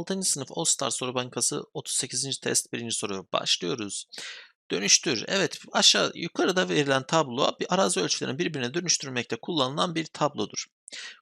6. sınıf All Star Soru Bankası 38. test 1. soru başlıyoruz. Dönüştür. Evet aşağı yukarıda verilen tablo bir arazi ölçülerini birbirine dönüştürmekte kullanılan bir tablodur.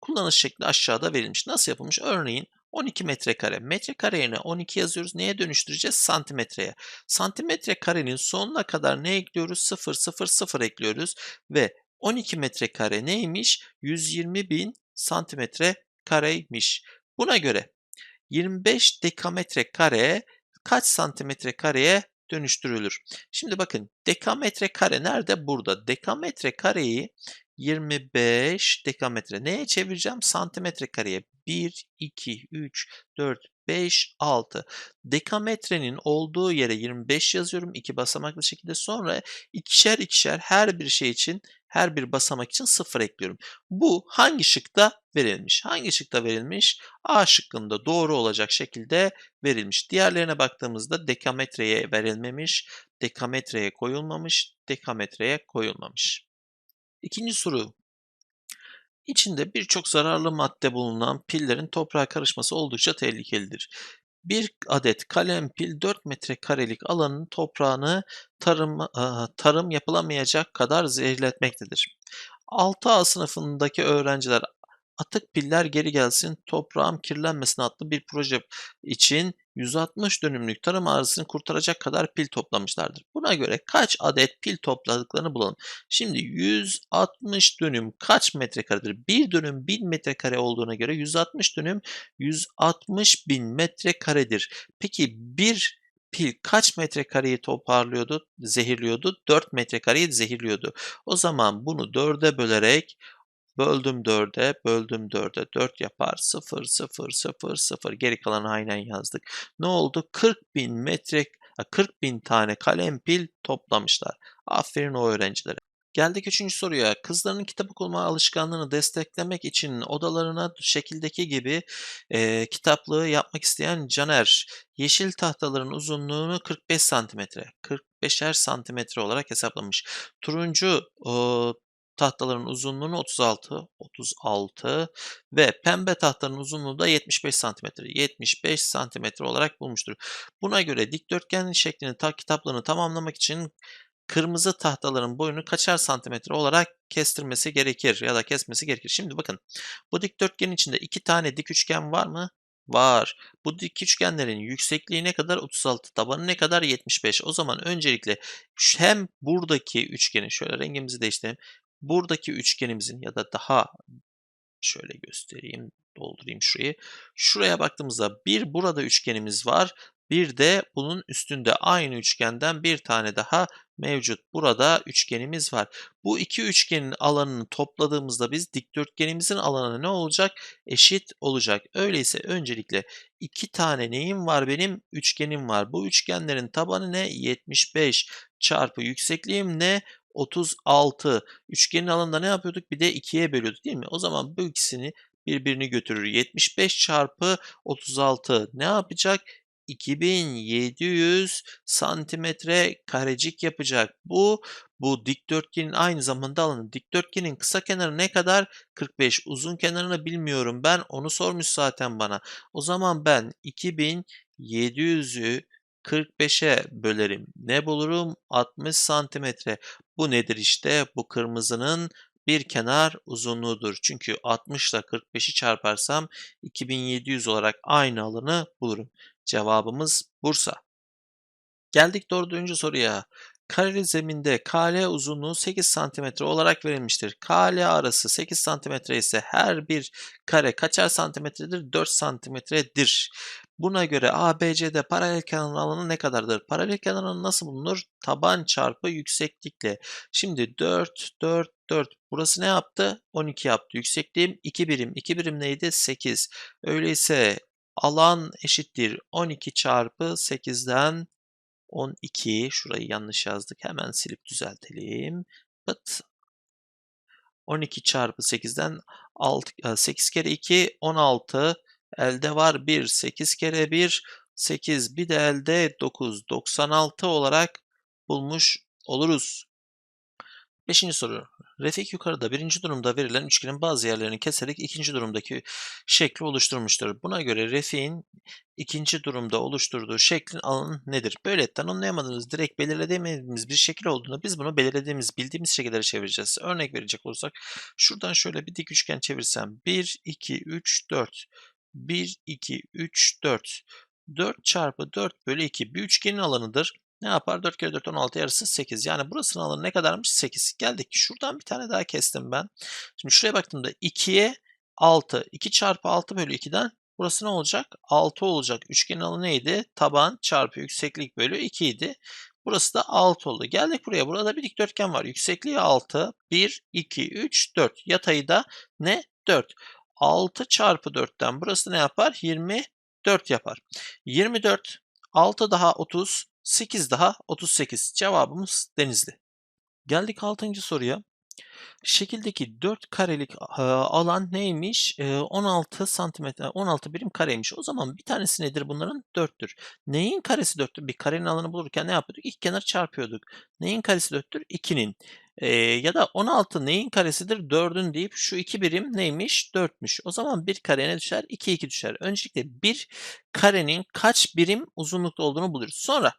Kullanış şekli aşağıda verilmiş. Nasıl yapılmış? Örneğin 12 metrekare. Metrekare yerine 12 yazıyoruz. Neye dönüştüreceğiz? Santimetreye. Santimetre karenin sonuna kadar ne ekliyoruz? 0, 0, 0 ekliyoruz. Ve 12 metrekare neymiş? 120 bin santimetre kareymiş. Buna göre 25 dekametre kare kaç santimetre kareye dönüştürülür? Şimdi bakın dekametre kare nerede? Burada. Dekametre kareyi 25 dekametre. Neye çevireceğim? Santimetre kareye. 1, 2, 3, 4, 5, 6. Dekametrenin olduğu yere 25 yazıyorum. iki basamaklı şekilde. Sonra ikişer ikişer her bir şey için her bir basamak için 0 ekliyorum. Bu hangi şıkta verilmiş? Hangi şıkta verilmiş? A şıkkında doğru olacak şekilde verilmiş. Diğerlerine baktığımızda dekametreye verilmemiş, dekametreye koyulmamış, dekametreye koyulmamış. İkinci soru. İçinde birçok zararlı madde bulunan pillerin toprağa karışması oldukça tehlikelidir. Bir adet kalem pil 4 metrekarelik alanın toprağını tarım, tarım yapılamayacak kadar zehirletmektedir. 6A sınıfındaki öğrenciler Atık Piller Geri Gelsin Toprağım Kirlenmesin adlı bir proje için 160 dönümlük tarım arazisini kurtaracak kadar pil toplamışlardır. Buna göre kaç adet pil topladıklarını bulalım. Şimdi 160 dönüm kaç metrekaredir? Bir dönüm 1000 metrekare olduğuna göre 160 dönüm 160 bin metrekaredir. Peki bir pil kaç metrekareyi toparlıyordu, zehirliyordu? 4 metrekareyi zehirliyordu. O zaman bunu 4'e bölerek Böldüm 4'e, böldüm 4'e. 4 yapar. 0, 0, 0, 0. Geri kalanı aynen yazdık. Ne oldu? 40 bin metre, 40 bin tane kalem pil toplamışlar. Aferin o öğrencilere. Geldik üçüncü soruya. Kızlarının kitap okuma alışkanlığını desteklemek için odalarına şekildeki gibi e, kitaplığı yapmak isteyen Caner, yeşil tahtaların uzunluğunu 45 santimetre, 45'er santimetre olarak hesaplamış. Turuncu o, tahtaların uzunluğunu 36, 36 ve pembe tahtanın uzunluğu da 75 cm. 75 cm olarak bulmuştur. Buna göre dikdörtgen şeklini ta kitaplarını tamamlamak için kırmızı tahtaların boyunu kaçar santimetre olarak kestirmesi gerekir ya da kesmesi gerekir. Şimdi bakın bu dikdörtgenin içinde iki tane dik üçgen var mı? Var. Bu dik üçgenlerin yüksekliği ne kadar? 36. Tabanı ne kadar? 75. O zaman öncelikle hem buradaki üçgeni şöyle rengimizi değiştirelim buradaki üçgenimizin ya da daha şöyle göstereyim, doldurayım şurayı. Şuraya baktığımızda bir burada üçgenimiz var. Bir de bunun üstünde aynı üçgenden bir tane daha mevcut. Burada üçgenimiz var. Bu iki üçgenin alanını topladığımızda biz dikdörtgenimizin alanı ne olacak? Eşit olacak. Öyleyse öncelikle iki tane neyim var benim? Üçgenim var. Bu üçgenlerin tabanı ne? 75 çarpı yüksekliğim ne? 36. Üçgenin alanında ne yapıyorduk? Bir de 2'ye bölüyorduk değil mi? O zaman bu ikisini birbirini götürür. 75 çarpı 36 ne yapacak? 2700 santimetre karecik yapacak. Bu bu dikdörtgenin aynı zamanda alanı. Dikdörtgenin kısa kenarı ne kadar? 45. Uzun kenarını bilmiyorum. Ben onu sormuş zaten bana. O zaman ben 2700'ü 45'e bölerim. Ne bulurum? 60 santimetre. Bu nedir işte? Bu kırmızının bir kenar uzunluğudur. Çünkü 60 ile 45'i çarparsam 2700 olarak aynı alanı bulurum. Cevabımız Bursa. Geldik dördüncü soruya. Kareli zeminde KL uzunluğu 8 cm olarak verilmiştir. KL arası 8 cm ise her bir kare kaçar santimetredir? 4 santimetredir. Buna göre ABC'de paralel kenarın alanı ne kadardır? Paralel kenarın nasıl bulunur? Taban çarpı yükseklikle. Şimdi 4, 4, 4. Burası ne yaptı? 12 yaptı. Yüksekliğim 2 birim. 2 birim neydi? 8. Öyleyse alan eşittir 12 çarpı 8'den 12. Şurayı yanlış yazdık. Hemen silip düzeltelim. Pıt. 12 çarpı 8'den 6, 8 kere 2 16 elde var 1 8 kere 1 8 bir de elde 9 96 olarak bulmuş oluruz. Beşinci soru. Refik yukarıda birinci durumda verilen üçgenin bazı yerlerini keserek ikinci durumdaki şekli oluşturmuştur. Buna göre Refik'in ikinci durumda oluşturduğu şeklin alanı nedir? Böylelikle anlayamadığımız, direkt belirlediğimiz bir şekil olduğunda biz bunu belirlediğimiz, bildiğimiz şekillere çevireceğiz. Örnek verecek olursak şuradan şöyle bir dik üçgen çevirsem 1, 2, 3, 4. 1, 2, 3, 4. 4 çarpı 4 bölü 2 bir üçgenin alanıdır. Ne yapar? 4 kere 4 16 yarısı 8. Yani burasının alanı ne kadarmış? 8. Geldik. Şuradan bir tane daha kestim ben. Şimdi şuraya baktığımda 2'ye 6. 2 çarpı 6 bölü 2'den burası ne olacak? 6 olacak. Üçgenin alanı neydi? Taban çarpı yükseklik bölü 2 idi. Burası da 6 oldu. Geldik buraya. Burada bir dikdörtgen var. Yüksekliği 6. 1, 2, 3, 4. Yatayı da ne? 4. 6 çarpı 4'ten burası ne yapar? 24 yapar. 24, 6 daha 30, 8 daha 38. Cevabımız Denizli. Geldik 6. soruya. Şekildeki 4 karelik e, alan neymiş? E, 16 santimetre, 16 birim kareymiş. O zaman bir tanesi nedir bunların? 4'tür. Neyin karesi 4'tür? Bir karenin alanı bulurken ne yapıyorduk? İlk kenar çarpıyorduk. Neyin karesi 4'tür? 2'nin. E, ya da 16 neyin karesidir? 4'ün deyip şu 2 birim neymiş? 4'müş. O zaman bir kare ne düşer? 2 2 düşer. Öncelikle bir karenin kaç birim uzunlukta olduğunu buluruz. Sonra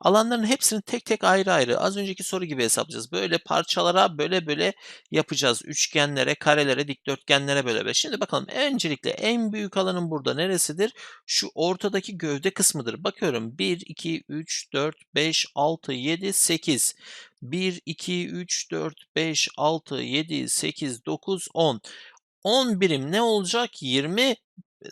alanların hepsini tek tek ayrı ayrı az önceki soru gibi hesaplayacağız. Böyle parçalara böyle böyle yapacağız. Üçgenlere, karelere, dikdörtgenlere böyle böyle. Şimdi bakalım öncelikle en büyük alanın burada neresidir? Şu ortadaki gövde kısmıdır. Bakıyorum 1, 2, 3, 4, 5, 6, 7, 8. 1, 2, 3, 4, 5, 6, 7, 8, 9, 10. 10 birim ne olacak? 20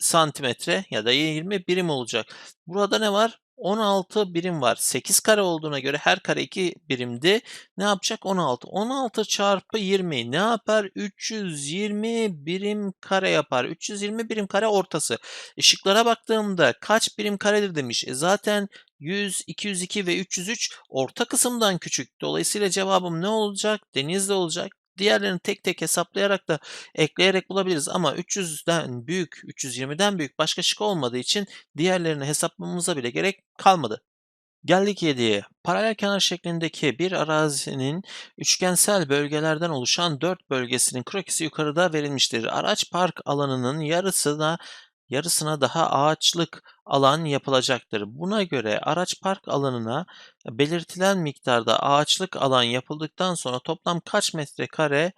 santimetre ya da 20 birim olacak. Burada ne var? 16 birim var. 8 kare olduğuna göre her kare 2 birimdi. Ne yapacak? 16. 16 çarpı 20 ne yapar? 320 birim kare yapar. 320 birim kare ortası. Işıklara baktığımda kaç birim karedir demiş. E zaten 100, 202 ve 303 orta kısımdan küçük. Dolayısıyla cevabım ne olacak? Denizli olacak. Diğerlerini tek tek hesaplayarak da ekleyerek bulabiliriz ama 300'den büyük, 320'den büyük başka şık olmadığı için diğerlerini hesaplamamıza bile gerek kalmadı. Geldik 7'ye. Paralel kenar şeklindeki bir arazinin üçgensel bölgelerden oluşan 4 bölgesinin krokisi yukarıda verilmiştir. Araç park alanının yarısına yarısına daha ağaçlık alan yapılacaktır. Buna göre araç park alanına belirtilen miktarda ağaçlık alan yapıldıktan sonra toplam kaç metrekare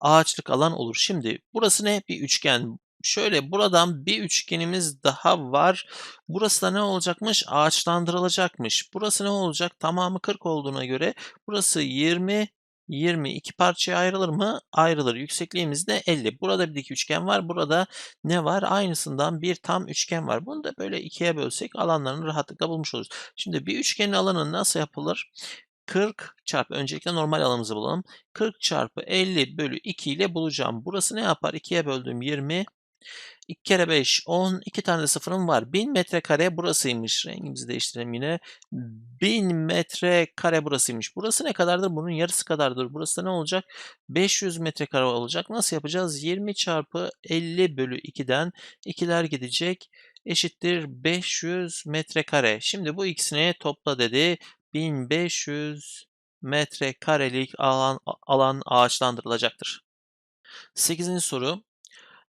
ağaçlık alan olur? Şimdi burası ne? Bir üçgen. Şöyle buradan bir üçgenimiz daha var. Burası da ne olacakmış? Ağaçlandırılacakmış. Burası ne olacak? Tamamı 40 olduğuna göre burası 20, 20 iki parçaya ayrılır mı? Ayrılır. Yüksekliğimiz de 50. Burada bir dik üçgen var. Burada ne var? Aynısından bir tam üçgen var. Bunu da böyle ikiye bölsek alanlarını rahatlıkla bulmuş oluruz. Şimdi bir üçgenin alanı nasıl yapılır? 40 çarpı öncelikle normal alanımızı bulalım. 40 çarpı 50 bölü 2 ile bulacağım. Burası ne yapar? 2'ye böldüğüm 20. 2 kere 5 10. 2 tane de sıfırım var. 1000 metrekare burasıymış. Rengimizi değiştirelim yine. 1000 metrekare burasıymış. Burası ne kadardır? Bunun yarısı kadardır. Burası da ne olacak? 500 metrekare olacak. Nasıl yapacağız? 20 çarpı 50 bölü 2'den 2'ler gidecek. Eşittir 500 metrekare. Şimdi bu ikisini topla dedi. 1500 metrekarelik alan, alan ağaçlandırılacaktır. 8. soru.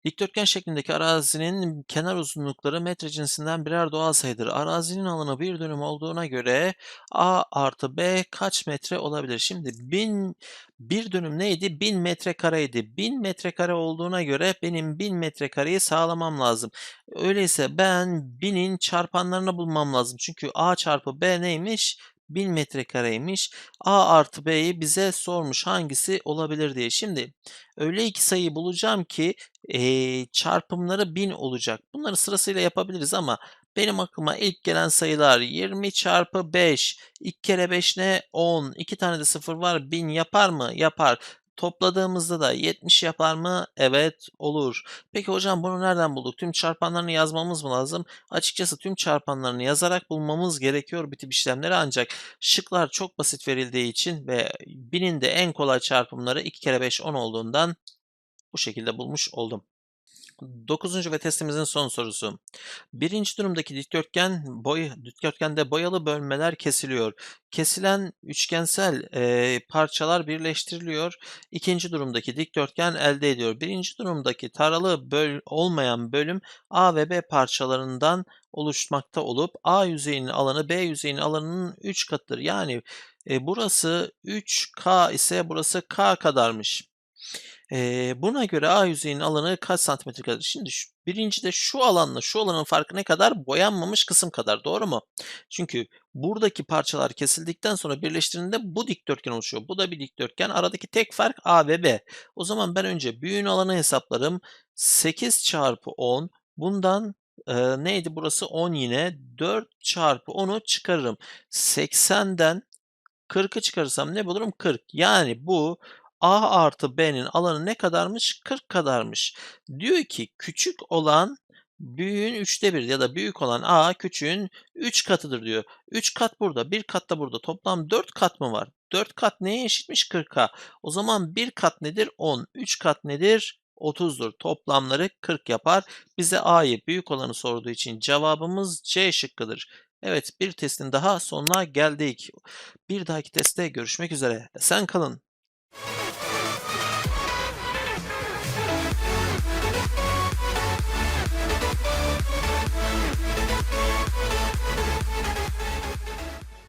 Dikdörtgen şeklindeki arazinin kenar uzunlukları metre cinsinden birer doğal sayıdır. Arazinin alanı bir dönüm olduğuna göre A artı B kaç metre olabilir? Şimdi bin, bir dönüm neydi? 1000 metrekareydi. 1000 metrekare olduğuna göre benim 1000 metrekareyi sağlamam lazım. Öyleyse ben 1000'in çarpanlarını bulmam lazım. Çünkü A çarpı B neymiş? 1000 metrekareymiş. A artı B'yi bize sormuş hangisi olabilir diye. Şimdi öyle iki sayıyı bulacağım ki e, çarpımları 1000 olacak. Bunları sırasıyla yapabiliriz ama benim aklıma ilk gelen sayılar 20 çarpı 5. 2 kere 5 ne? 10. 2 tane de 0 var. 1000 yapar mı? Yapar. Topladığımızda da 70 yapar mı? Evet olur. Peki hocam bunu nereden bulduk? Tüm çarpanlarını yazmamız mı lazım? Açıkçası tüm çarpanlarını yazarak bulmamız gerekiyor bu tip işlemleri ancak şıklar çok basit verildiği için ve binin de en kolay çarpımları 2 kere 5 10 olduğundan bu şekilde bulmuş oldum. 9. ve testimizin son sorusu. Birinci durumdaki dikdörtgen boy dikdörtgende boyalı bölmeler kesiliyor. Kesilen üçgensel eee, parçalar birleştiriliyor. İkinci durumdaki dikdörtgen elde ediyor. Birinci durumdaki taralı böl olmayan bölüm A ve B parçalarından oluşmakta olup A yüzeyinin alanı B yüzeyinin alanının 3 katıdır. Yani e, burası 3K ise burası K kadarmış. Eee, buna göre A yüzeyinin alanı kaç santimetre karedir? Şimdi şu, birincide şu alanla şu alanın farkı ne kadar? Boyanmamış kısım kadar. Doğru mu? Çünkü buradaki parçalar kesildikten sonra birleştirildiğinde bu dikdörtgen oluşuyor. Bu da bir dikdörtgen. Aradaki tek fark A ve B. O zaman ben önce büyüğün alanı hesaplarım. 8 çarpı 10. Bundan eee, neydi burası? 10 yine. 4 çarpı 10'u çıkarırım. 80'den 40'ı çıkarırsam ne bulurum? 40. Yani bu A artı B'nin alanı ne kadarmış? 40 kadarmış. Diyor ki küçük olan büyüğün 3'te 1 ya da büyük olan A küçüğün 3 katıdır diyor. 3 kat burada, 1 kat da burada. Toplam 4 kat mı var? 4 kat neye eşitmiş? 40'a. O zaman 1 kat nedir? 10. 3 kat nedir? 30'dur. Toplamları 40 yapar. Bize A'yı büyük olanı sorduğu için cevabımız C şıkkıdır. Evet bir testin daha sonuna geldik. Bir dahaki testte görüşmek üzere. Sen kalın.